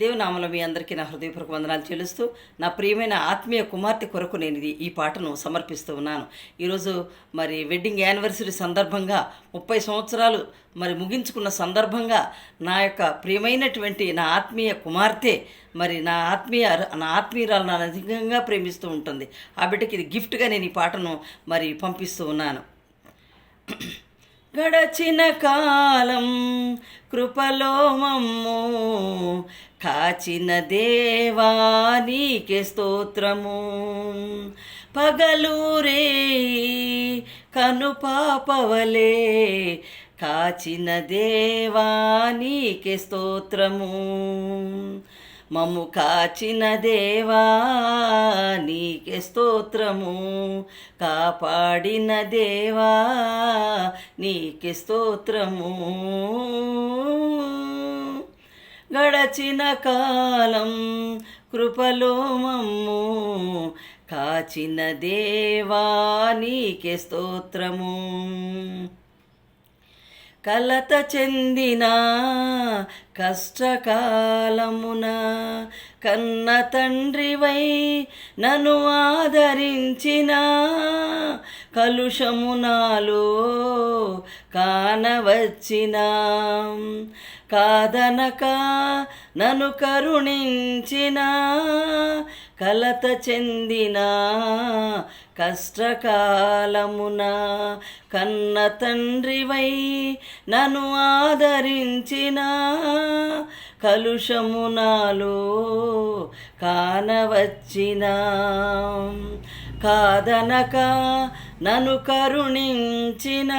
దేవునామలో మీ అందరికీ నా హృదయపూర్వక వందనాలు చెల్లిస్తూ నా ప్రియమైన ఆత్మీయ కుమార్తె కొరకు నేను ఇది ఈ పాటను సమర్పిస్తూ ఉన్నాను. ఈరోజు మరి వెడ్డింగ్ యానివర్సరీ సందర్భంగా ముప్పై సంవత్సరాలు మరి ముగించుకున్న సందర్భంగా నా యొక్క ప్రియమైనటువంటి నా ఆత్మీయ కుమార్తె మరి నా ఆత్మీయ నా ఆత్మీయురాలు నా అధికంగా ప్రేమిస్తూ ఉంటుంది. ఆ బిడ్డకి ఇది గిఫ్ట్గా నేను ఈ పాటను మరి పంపిస్తూ ఉన్నాను. గడచిన కాలం కృపలో మమ్ము. కాచిన దేవా నీకే స్తోత్రము. పగలూరే కను పాపవలే. కాచిన దేవా నీకే స్తోత్రము. మమ్ము కాచిన దేవా నీకే స్తోత్రము. కాపాడిన దేవా నీకే స్తోత్రము. గడచిన కాలం కృపలో మమ్ము కాచిన దేవా నీకే స్తోత్రము. కలత చెందిన కష్టకాలమున కన్న తండ్రివై నన్ను ఆదరించిన కలుషమునాలో కానవచ్చిన. కాదనక నన్ను కరుణించిన కలత చెందిన కష్టకాలమున కన్న తండ్రివై నన్ను ఆదరించిన కలుషము నాలో కానవచ్చిన. కాదనక నన్ను కరుణించిన.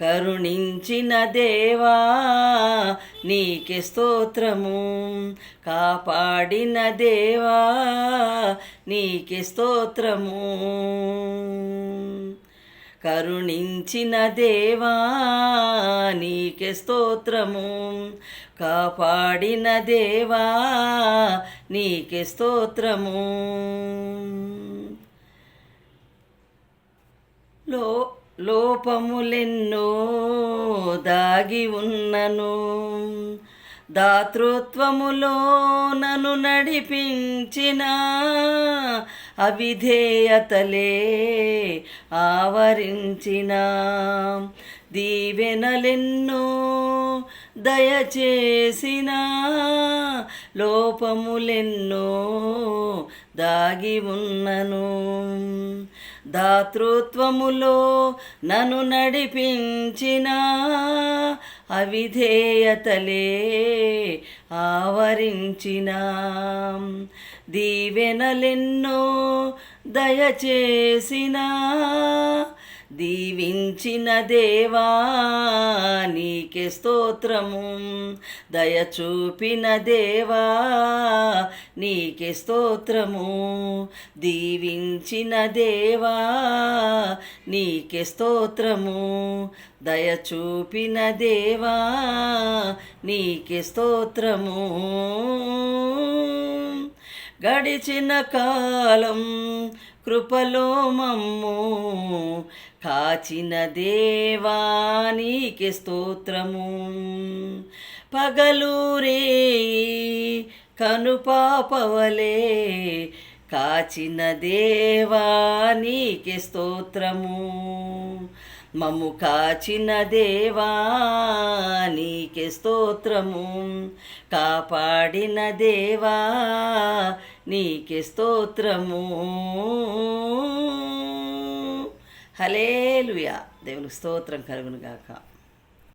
కరుణించిన దేవా నీకే స్తోత్రము. కాపాడిన దేవా నీకే స్తోత్రము. కరుణించిన దేవా నీకే స్తోత్రము. కాపాడిన దేవా నీకే స్తోత్రము. లో లోపములెన్నో దాగి ఉన్నను. దాతృత్వములో నన్ను నడిపించిన అవిధేయతలే ఆవరించిన దీవెనలెన్నో దయచేసిన లోపములెన్నో దాగి ఉన్నను. దాతృత్వములో నన్ను నడిపించిన అవిధేయతలే ఆవరించిన. దీవెనలెన్నో దయచేసినా. దీవించిన దేవా నీకే స్తోత్రము. దయ చూపిన దేవా నీకే స్తోత్రము. దీవించిన దేవా నీకే స్తోత్రము. దయ చూపిన దేవా నీకే స్తోత్రము. గడిచిన కాలం కృపలో మమ్ము. కాచిన దేవానికి స్తోత్రము. పగలూరే కనుపాపవలే కాచిన దేవానికి స్తోత్రము. మమ్ము కాచిన దేవా నీకే స్తోత్రము. కాపాడిన దేవా నీకే స్తోత్రము. హలేలుయా దేవుని స్తోత్రం కలుగునుగాక.